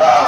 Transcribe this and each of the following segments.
Ah!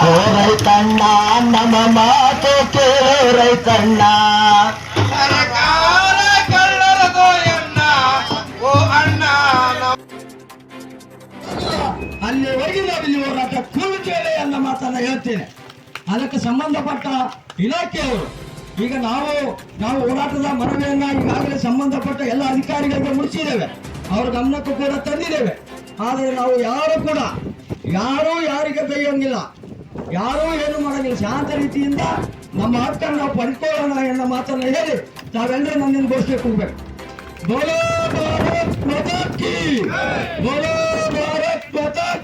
ಓ ರೈತಣ್ಣ ನಮ್ಮ ಮಾತು ಕೇಳೋ ರೈತಣ್ಣ ಸರ್ಕಾರ ಕಳ್ಳರದು ಎನ್ನ? ಓ ಅಣ್ಣ ಅಲ್ಲಿವರೆಗೆ ನಾವು ಇಲ್ಲಿ ಹೋರಾಟ ಕೂಡುತ್ತೇವೆ ಅನ್ನೋ ಮಾತನ್ನ ಹೇಳ್ತೇನೆ. ಅದಕ್ಕೆ ಸಂಬಂಧಪಟ್ಟ ಇಲಾಖೆಯವರು ಈಗ ನಾವು ನಾವು ಹೋರಾಟದ ಮನವಿಯನ್ನ ಈಗಾಗಲೇ ಸಂಬಂಧಪಟ್ಟ ಎಲ್ಲ ಅಧಿಕಾರಿಗಳಿಗೆ ಮುಡಿಸಿದ್ದೇವೆ. ಅವ್ರ ಗಮನಕ್ಕೂ ಕೂಡ ತಂದಿದ್ದೇವೆ. ಆದರೆ ನಾವು ಯಾರು ಕೂಡ ಯಾರೂ ಯಾರಿಗೆ ಬೈಯೋಂಗಿಲ್ಲ ಯಾರೋ ಏನು ಮಾಡಲಿ, ಶಾಂತ ರೀತಿಯಿಂದ ನಮ್ಮ ಹಕ್ಕನ್ನು ನಾವು ಪಡ್ಕೊಳ್ಳೋಣ ಎನ್ನೋ ಮಾತನ್ನ ಹೇಳಿ ತಾವೆಲ್ಲರೂ ನನ್ನ ಘೋಷಣೆ ಕೊಡ್ಬೇಕು. ಬೋಲೋ ಕಿ! ಬೋಲೋ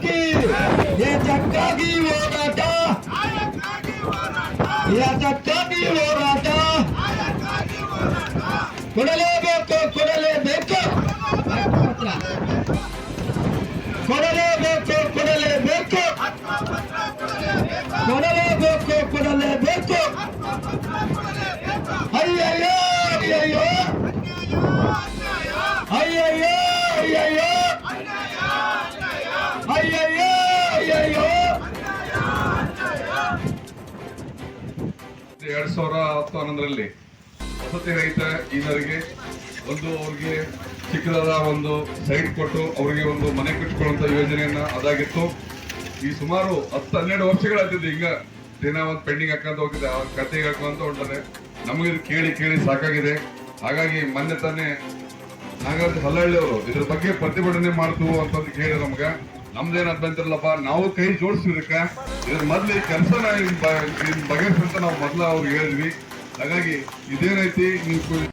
ಕಿ! ಕೊಡಲೇಬೇಕು ಕೊಡಲೇಬೇಕು ಕೊಡಲೇ ಎರಡ್ ಸಾವಿರ ಹತ್ತು ಹನ್ನೊಂದರಲ್ಲಿ ವಸತಿ ರಹಿತ ಜನರಿಗೆ ಒಂದು ಅವ್ರಿಗೆ ಚಿಕ್ಕದಾದ ಒಂದು ಸೈಟ್ ಕೊಟ್ಟು ಅವರಿಗೆ ಒಂದು ಮನೆ ಕಟ್ಟಿಕೊಳ್ಳುವಂಥ ಯೋಜನೆಯನ್ನ ಅದಾಗಿತ್ತು. ಈ ಸುಮಾರು ಹತ್ತು ಹನ್ನೆರಡು ವರ್ಷಗಳಾಗ್ತಿದ್ದು ಈಗ ದಿನ ಒಂದು ಪೆಂಡಿಂಗ್ ಹಾಕೊಂತ ಹೋಗಿದೆ ಅವ್ರ ಕತೆಗೆ ಹಾಕೊಂತ ಹೊಂಟದೆ ನಮಗೆ ಇದು ಕೇಳಿ ಕೇಳಿ ಸಾಕಾಗಿದೆ. ಹಾಗಾಗಿ ಮೊನ್ನೆ ತಾನೇ ನಾಗರಾಜ್ ಹಲ್ಲಹಳ್ಳಿ ಅವರು ಇದ್ರ ಬಗ್ಗೆ ಪ್ರತಿಭಟನೆ ಮಾಡ್ತು ಅಂತಂದು ಕೇಳಿ ನಮ್ಗ. ನಮ್ದೇನ್ ಅಭ್ಯಂತರಲ್ಲಪ್ಪ ನಾವು ಕೈ ಜೋಡಿಸಿದಕ್ಕೆ ಇದ್ರ ಮೊದ್ಲು ಕೆಲಸ ಕೆಲಸನ ಬಗೆಹರಿಸಂತ ನಾವು ಮೊದ್ಲು ಅವ್ರಿಗೆ ಹೇಳಿದ್ವಿ. ಹಾಗಾಗಿ ಇದೇನೈತಿ, ನೀವು